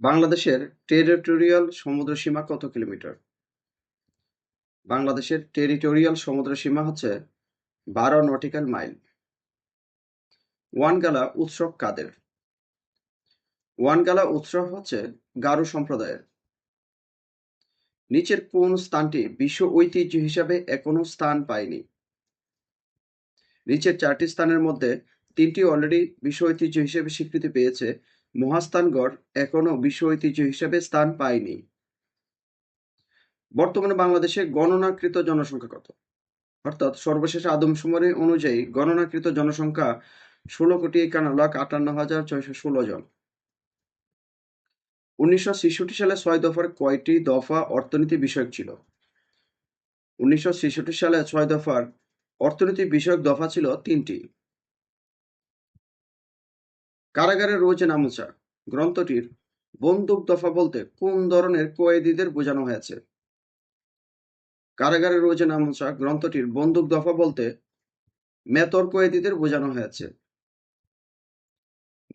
বাংলাদেশের টেরিটোরিয়াল সমুদ্রসীমা কত কিলোমিটার? বাংলাদেশের টেরিটোরিয়াল সমুদ্রসীমা হচ্ছে বারো নটিক্যাল মাইল। ওয়ানগালা উৎসব কাদের? ওয়ানগালা উৎসব হচ্ছে গারো সম্প্রদায়ের। নিচের কোন স্থানটি বিশ্ব ঐতিহ্য হিসাবে এখনও স্থান পায়নি? নিচের চারটি স্থানের মধ্যে তিনটি অলরেডি বিশ্ব ঐতিহ্য হিসেবে স্বীকৃতি পেয়েছে মহাস্থানগড় এখনও বিশ্ব ঐতিহ্য হিসেবে স্থান পায়নি। বর্তমানে বাংলাদেশে গণনাকৃত জনসংখ্যা কত? অর্থাৎ সর্বশেষ আদমশুমারি অনুযায়ী গণনাকৃত জনসংখ্যা ষোলো কোটি একান্ন লাখ আটান্ন হাজার ছয়শো ষোলো জন। উনিশশো ছেষট্টি সালে ছয় দফার কয়টি দফা অর্থনীতি বিষয়ক ছিল? উনিশশো ছেষট্টি সালে ছয় দফার অর্থনীতি বিষয়ক দফা ছিল তিনটি। কারাগারের রোজ নামুচা গ্রন্থটির বন্দুক দফা বলতে কোন ধরনের কয়েদিদের বোঝানো হয়েছে? কারাগারের রোজ নামুচা গ্রন্থটির বন্দুক দফা বলতে মেতর কয়েদিদের বোঝানো হয়েছে।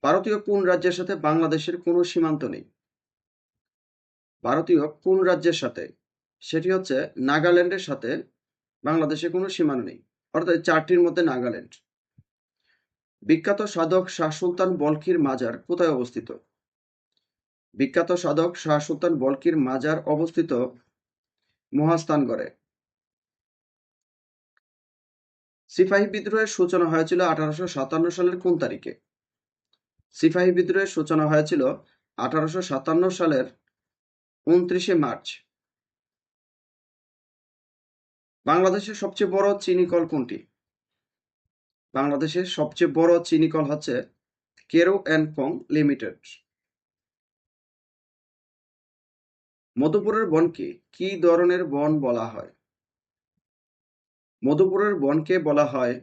ভারতীয় কোন রাজ্যের সাথে বাংলাদেশের কোনো সীমান্ত নেই? ভারতীয় কোন রাজ্যের সাথে? সেটি হচ্ছে নাগাল্যান্ডের সাথে বাংলাদেশের কোনো সীমানা নেই। অর্থাৎ চারটির মধ্যে নাগাল্যান্ড। বিখ্যাত সাধক শাহ সুলতান বলকির মাজার কোথায় অবস্থিত? বিখ্যাত সাধক শাহ সুলতান বলকির মাজার অবস্থিত মহাস্থানগড়ে। সিপাহী বিদ্রোহের সূচনা হয়েছিল আঠারোশো সাতান্ন সালের কোন তারিখে? সিপাহী বিদ্রোহের সূচনা হয়েছিল আঠারোশো সাতান্ন সালের উনত্রিশে মার্চ। বাংলাদেশের সবচেয়ে বড় চিনি কল কোনটি? বাংলাদেশের সবচেয়ে বড় চিনি কল হচ্ছে কেরো অ্যান্ড কং লিমিটেড। মধুপুরের বনকে কি ধরনের বন বলা হয়? মধুপুরের বনকে বলা হয়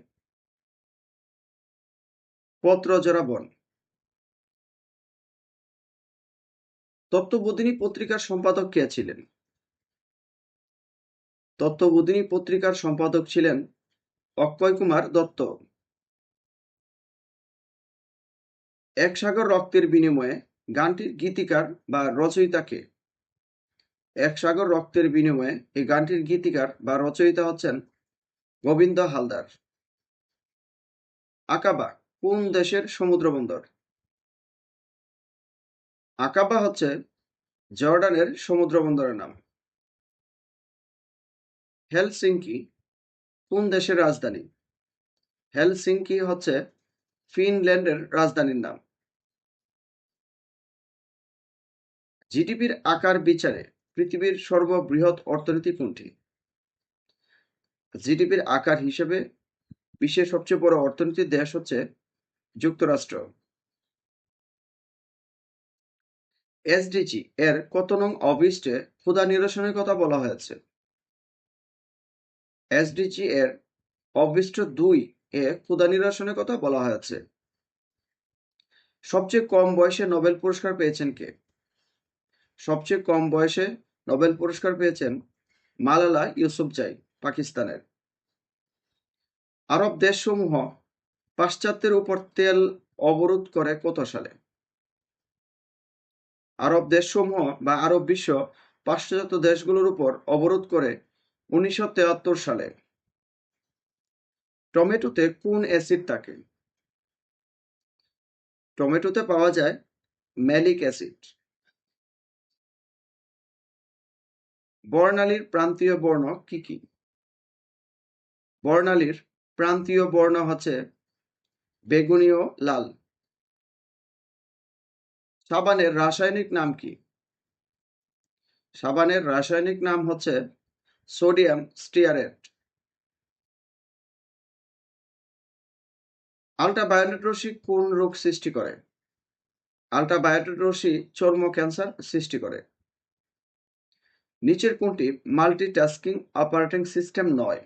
পত্রজরা বন। তত্ত্ববোধিনী পত্রিকার সম্পাদক কে ছিলেন? তত্ত্ববোধিনী পত্রিকার সম্পাদক ছিলেন অক্ষয় কুমার দত্ত। এক সাগর রক্তের বিনিময়ে গানটির গীতিকার বা রচয়িতাকে এক সাগর রক্তের বিনিময়ে এই গানটির গীতিকার বা রচয়িতা হচ্ছেন গোবিন্দ হালদার। আকাবা, কোন দেশের সমুদ্র বন্দর? আকাবা হচ্ছে জর্ডানের সমুদ্র বন্দরের নাম। হেলসিঙ্কি, কোন দেশের রাজধানী? হেলসিঙ্কি হচ্ছে ফিনল্যান্ডের রাজধানীর নাম। জিডিপির আকার বিচারে পৃথিবীর সর্ববৃহৎ অর্থনীতি কোনটি? জিডিপির আকার হিসেবে বিশ্বের সবচেয়ে বড় অর্থনীতির দেশ হচ্ছে যুক্তরাষ্ট্র। এসডিজি এর কত নং অবিষ্টে ক্ষুদা নিরসনের কথা বলা হয়েছে। এসডিজি এর অবিষ্ট দুই এ ক্ষুদা নিরসনের কথা বলা হয়েছে। সবচেয়ে কম বয়সে নোবেল পুরস্কার পেয়েছেন কে? সবচেয়ে কম বয়সে নোবেল পুরস্কার পেয়েছেন মালালা ইউসুফজাই পাকিস্তানের। আরব দেশসমূহ পাশ্চাত্যের উপর তেল অবরোধ করে কত সালে? আরব দেশসমূহ বা আরব বিশ্ব পাশ্চাত্য দেশগুলোর উপর অবরোধ করে উনিশশো সালে। টমেটোতে কোন অ্যাসিড থাকে? টমেটোতে পাওয়া যায় ম্যালিক অ্যাসিড। বর্ণালীর প্রান্তীয় বর্ণ কি কি? বর্ণালীর প্রান্তীয় বর্ণ হচ্ছে বেগুনীয় লাল। সাবানের রাসায়নিক নাম কি? সাবানের রাসায়নিক নাম হচ্ছে সোডিয়াম স্টিয়ারেট। আলট্রাভায়োলেট কোন রোগ সৃষ্টি করে? আলট্রাভায়োলেট চর্ম ক্যান্সার সৃষ্টি করে। নিচের কোনটি মাল্টিটাস্কিং অপারেটিং সিস্টেম নয়।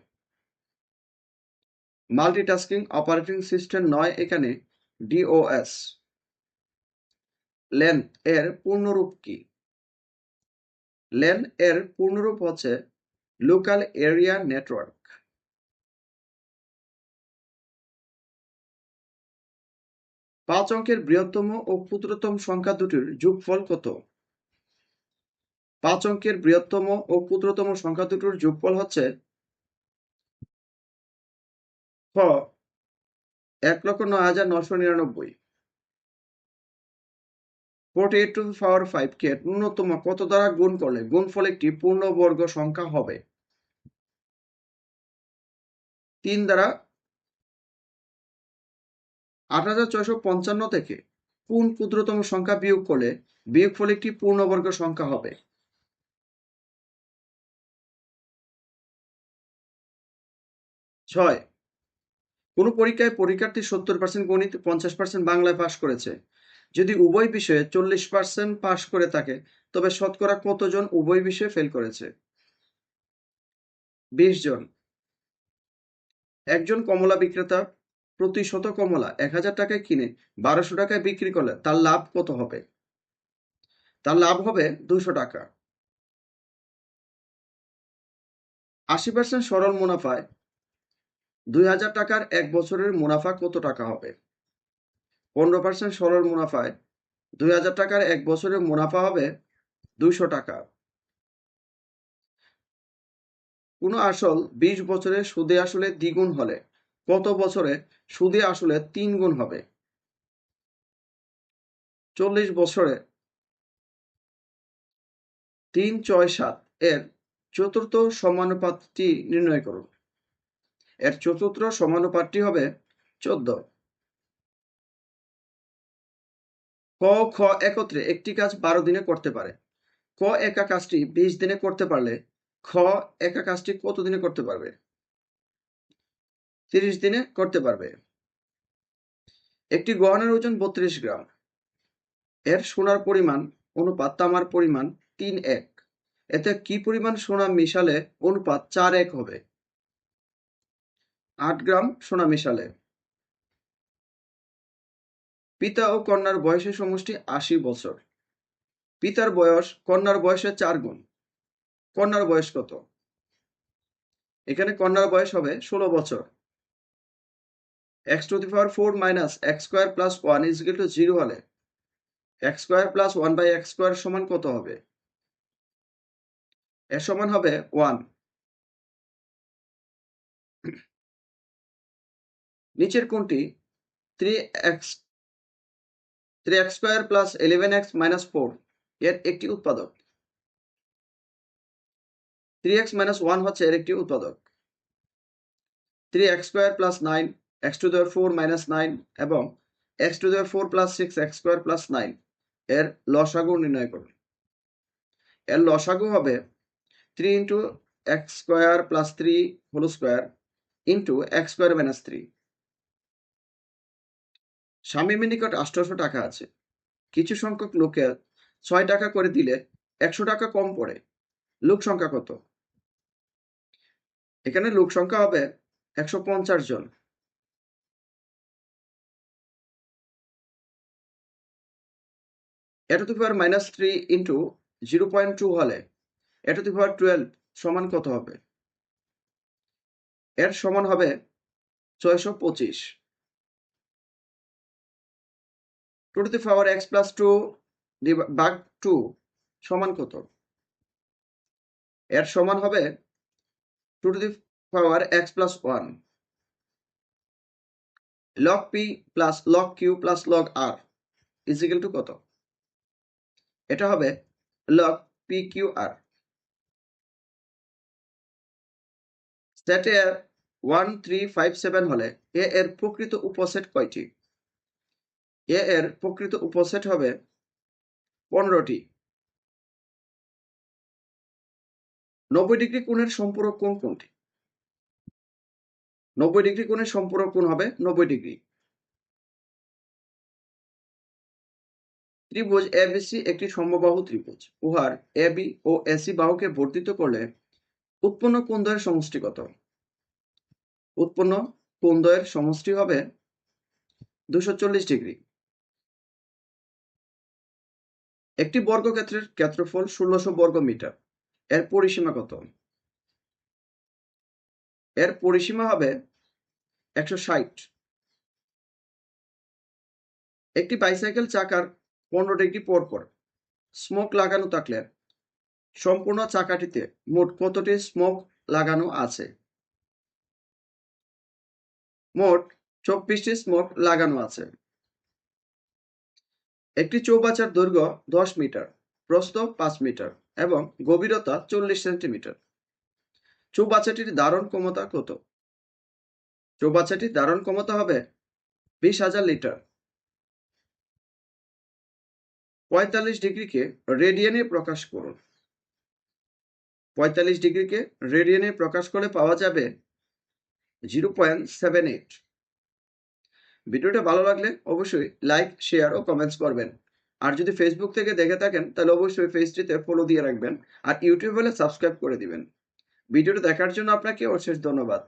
মাল্টিটাস্কিং অপারেটিং সিস্টেম নয় এখানে ডিওএস লেন এর পূর্ণরূপ কি? লেন এর পূর্ণরূপ হচ্ছে লোকাল এরিয়া নেটওয়ার্ক পাঁচ অঙ্কের বৃহত্তম ও ক্ষুদ্রতম সংখ্যা দুটির যোগফল কত? পাঁচ অঙ্কের বৃহত্তম ও ক্ষুদ্রতম সংখ্যা দুটোর যোগফল হচ্ছে খ, এক লক্ষ নয় হাজার নশো নিরানব্বই। Forty eight to power five কে ন্যূনতম কত দ্বারা গুণ করলে? গুণফল একটি পূর্ণবর্গ সংখ্যা হবে। তিন দ্বারা আট হাজার ছয়শো পঞ্চান্ন থেকে কোন ক্ষুদ্রতম সংখ্যা বিয়োগ করলে? বিয়োগফল একটি পূর্ণবর্গ সংখ্যা হবে। ছয়। কোন পরীক্ষায় পরীক্ষার্থী সত্তর পার্সেন্ট গণিত পঞ্চাশ পার্সেন্ট বাংলায় পাশ করেছে। যদি উভয় বিষয়ে চল্লিশ পার্সেন্ট পাশ করে থাকে, তবে শতকরা কতজন উভয় বিষয়ে ফেল করেছে? বিশ জন। একজন কমলা বিক্রেতা প্রতি শত কমলা এক হাজার টাকায় কিনে বারোশো টাকায় বিক্রি করলে তার লাভ কত হবে? তার লাভ হবে দুশো টাকা। আশি পার্সেন্ট সরল মুনাফায় দুই হাজার টাকার এক বছরের মুনাফা কত টাকা হবে? পনেরো পার্সেন্ট সরল মুনাফায় দুই হাজার টাকার এক বছরের মুনাফা হবে দুইশো টাকা। কোনো আসল বিশ বছরে সুদে আসলে দ্বিগুণ হলে কত বছরে সুদে আসলে তিন গুণ হবে? চল্লিশ বছরে তিন ছয় সাত এর চতুর্থ সমানুপাতটি নির্ণয় করুন। এর চতুর্থ সমানুপাতটি হবে চোদ্দ। ক, খ একত্রে একটি কাজ বারো দিনে করতে পারে। ক একা কাজটি বিশ দিনে করতে পারলে খ একা কাজটি কত দিনে করতে পারবে? তিরিশ দিনে করতে পারবে। একটি গহনার ওজন বত্রিশ গ্রাম। এর সোনার পরিমাণ অনুপাত তামার পরিমাণ তিন এক। এতে কি পরিমাণ সোনা মিশালে অনুপাত চার এক হবে? আট গ্রাম সোনা মিশালে। পিতা ও কন্যার বয়সের সমষ্টি আশি বছর। পিতার বয়স, কন্যার বয়সের চার গুণ। কন্যার বয়স কত? এখানে কন্যার বয়স হবে ষোলো বছর। X to the power four minus x square plus one is to zero হলে x square plus one by x square সমান কত হবে? এর সমান হবে ওয়ান নিচের কোনটি? Three x three x square plus eleven x minus four এর একটি উৎপাদক। থ্রি এক্স মাইনাস ওয়ান হচ্ছে এর একটি উৎপাদক। Three x square plus nine x to the power four minus nine এবং x to the power four plus six x square plus nine এর লসাগু নির্ণয় করুন। এর লসাগু হবে three into x square plus three whole square into x square minus three স্বামীমের নিকট আঠারোশো টাকা আছে। কিছু সংখ্যক লোকের ছয় টাকা করে দিলে একশো টাকা কম পড়ে। লোক সংখ্যা কত? এখানে লোক সংখ্যা হবে একশো পঞ্চাশ জন। এটা two power minus three into zero point two হলে এটা টু পাওয়ার টুয়েলভ সমান কত হবে? এর সমান হবে ছয়শো পঁচিশ। Two to the power x plus two ভাগ টু সমান কত? এর সমান হবে two to the power x plus one. Log p plus log q plus log r equal to কত? এটা হবে লগ পি কিউ আর। সেটে ওয়ান থ্রি ফাইভ সেভেন হলে এ এর প্রকৃত উপসেট কয়টি? এ এর প্রকৃত উপসেট হবে পনেরোটি। নব্বই ডিগ্রি কোণের সম্পূরক কোণ কোনটি? নব্বই ডিগ্রি কোণের সম্পূরক কোণ হবে নব্বই ডিগ্রি। ত্রিভুজ এবিসি একটি সমবাহু ত্রিভুজ। উহার এবি ও এসি বাহুকে বর্ধিত করলে উৎপন্ন কোণদ্বয়ের সমষ্টি কত? উৎপন্ন কোণদ্বয়ের সমষ্টি হবে দুশো ডিগ্রি। একটি বর্গক্ষেত্রের ক্ষেত্রফল ষোলোশো বর্গ মিটার। এর পরিসীমা কত? এর পরিসীমা হবে একশো ষাট। একটি বাইসাইকেল চাকার পনেরো ডিগ্রি পর পর স্মোক লাগানো থাকলে সম্পূর্ণ চাকাটিতে মোট কতটি স্মোক লাগানো আছে? মোট চব্বিশটি স্মোক লাগানো আছে। একটি চৌবাচ্চার দৈর্ঘ্য দশ মিটার, প্রস্থ পাঁচ মিটার এবং গভীরতা চল্লিশ সেন্টিমিটার। চৌবাচ্চাটির ধারণ ক্ষমতা কত? চৌবাচ্চাটির ধারণ ক্ষমতা হবে বিশ হাজার লিটার। পঁয়তাল্লিশ ডিগ্রিকে রেডিয়ানে প্রকাশ করুন। পঁয়তাল্লিশ ডিগ্রিকে রেডিয়ানে প্রকাশ করে পাওয়া যাবে জিরো পয়েন্ট সেভেন এইট। ভিডিওটা ভালো লাগলে অবশ্যই লাইক শেয়ার ও কমেন্টস করবেন। আর যদি ফেসবুক থেকে দেখে থাকেন, তাহলে অবশ্যই পেজটিতে ফলো দিয়ে রাখবেন আর ইউটিউব হলে সাবস্ক্রাইব করে দিবেন। ভিডিওটা দেখার জন্য আপনাকে অশেষ ধন্যবাদ।